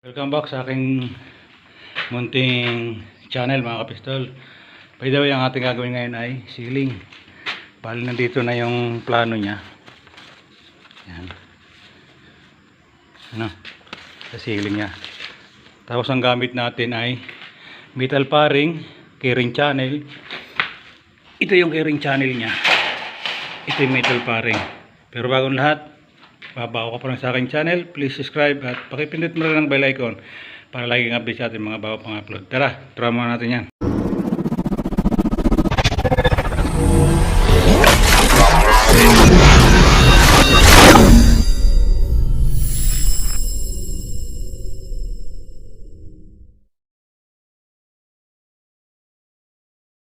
Welcome back sa aking munting channel mga kapistol. By the way, ang ating gagawin ngayon ay ceiling. Bali nandito na yung plano niya. Yan. Ano? Sa ceiling niya. Tapos ang gamit natin ay metal paring, keyring channel. Ito yung keyring channel niya. Ito yung metal paring. Pero bago ang lahat, Babago ka pa lang sa aking channel, please subscribe at pakipindot mo rin ang bell icon para laging update sa ating mga bago pang upload. Tara, try muna natin yan.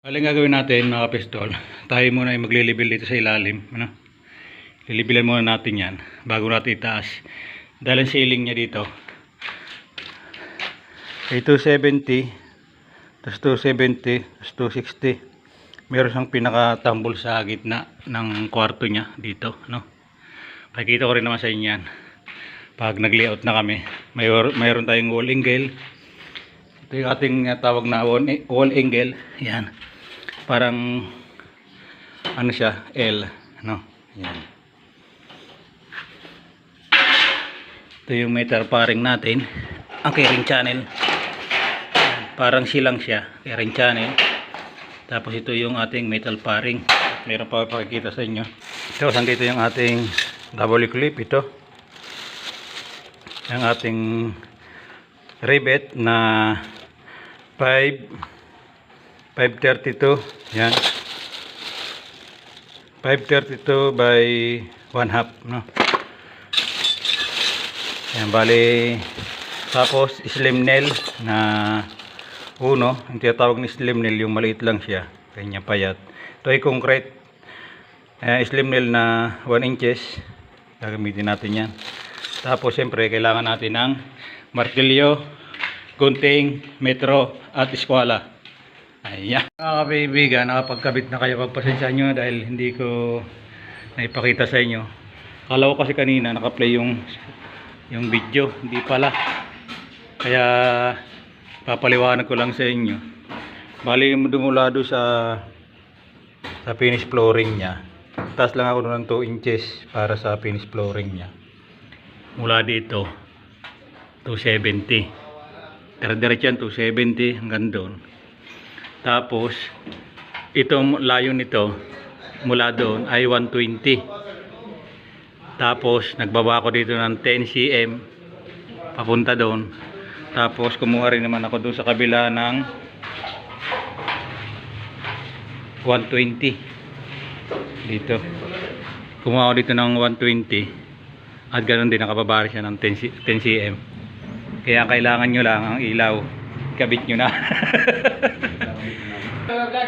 Aling gagawin natin mga pistol, tayo muna ay maglilibil dito sa ilalim. Ano? Lilibilan muna natin yan bago natin itaas. Dahil ang ceiling niya dito ay 270, tapos 270, tapos 260. Meron siyang pinakatambol sa gitna ng kwarto niya dito. No? Pakikita ko rin naman sa inyo yan. Pag nag-layout na kami, mayor, mayroon tayong wall angle. Ito yung ating uh, tawag na wall angle. Yan. Parang ano siya, L. No? Yan. Ito yung metal paring natin. Ang keyring channel. Parang silang siya. Keyring channel. Tapos ito yung ating metal paring. Meron pa pakikita sa inyo. Tapos dito yung ating double clip. Ito. Yung ating rivet na 5 532. Yan. 532 by 1 half. No? Yan, bali, tapos slim nail na uno, ang tinatawag ni slim nail, yung maliit lang siya, kanya payat. Ito ay concrete, eh, slim nail na 1 inches, gagamitin natin yan. Tapos, siyempre, kailangan natin ng martilyo, gunting, metro, at eskwala. Ayan. Mga kaibigan, nakapagkabit na kayo, pagpasensya nyo dahil hindi ko naipakita sa inyo. Kala ko kasi kanina, nakaplay yung yung video hindi pala. Kaya papaliwanag ko lang sa inyo. Bali dumula do sa sa finish flooring nya taas lang ako ng 2 inches para sa finish flooring nya mula dito 270 dire-diretso yan 270 hanggang doon. Tapos itong layo nito mula doon ay 120 tapos nagbaba ako dito ng 10 cm papunta doon. Tapos kumuha rin naman ako doon sa kabila ng 120 dito. Kumuha ako dito ng 120 at ganoon din nakababa siya ng 10, c- 10 cm. Kaya kailangan nyo lang ang ilaw. Kabit nyo na.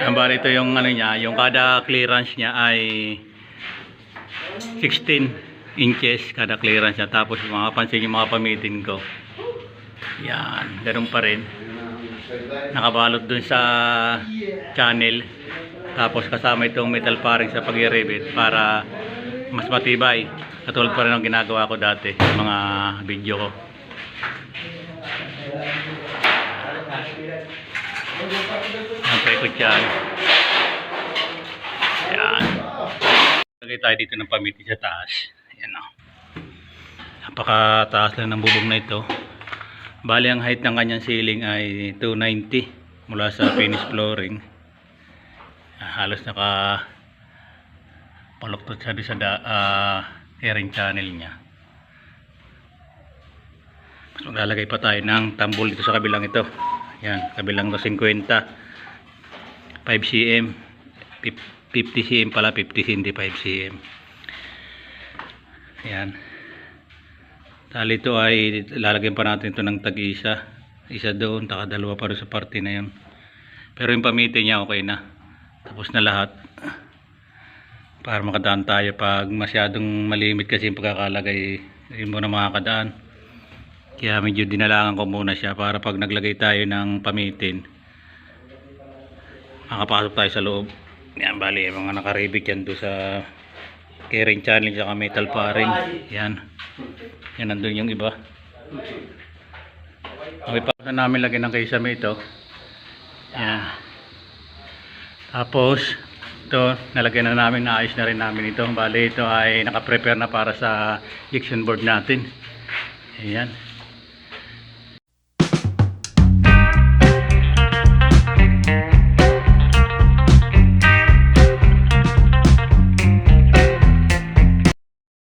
Ang bali ito yung ano niya, yung kada clearance niya ay 16 inches kada clearance niya. Tapos mga pansin yung mga pamitin ko. Yan, ganun pa rin. Nakabalot dun sa channel. Tapos kasama itong metal paring sa pag-rebit para mas matibay. Katulad pa rin ang ginagawa ko dati sa mga video ko. Ang paikot yan. Yan. Lagay tayo dito ng pamiti sa taas. Ayan o. Napakataas lang ng bubong na ito. Bali ang height ng kanyang ceiling ay 290 mula sa finish flooring. Ah, halos naka paluktot siya sa da, ah, airing channel niya. Mas maglalagay pa tayo ng tambol dito sa kabilang ito. Yan, kabilang to 50. 5 cm. 50 cm pala, 50 hindi 5 cm. Yan. Tali ito ay lalagyan pa natin ito ng tag-isa. Isa doon, taka dalawa pa rin sa parte na yun. Pero yung pamitin niya okay na. Tapos na lahat. Para makadaan tayo pag masyadong malimit kasi yung pagkakalagay. Yun muna makakadaan. Kaya medyo dinalangan ko muna siya para pag naglagay tayo ng pamitin, makapasok tayo sa loob. Yan, bali, mga nakaribik yan doon sa Kering channel tsaka metal paring. Yan. Yan nandun yung iba. Okay, pa na namin lagyan ng kisame ito. Yan. Tapos, ito, nalagyan na namin, naayos na rin namin ito. Bali, ito ay nakaprepare na para sa injection board natin. Ayan.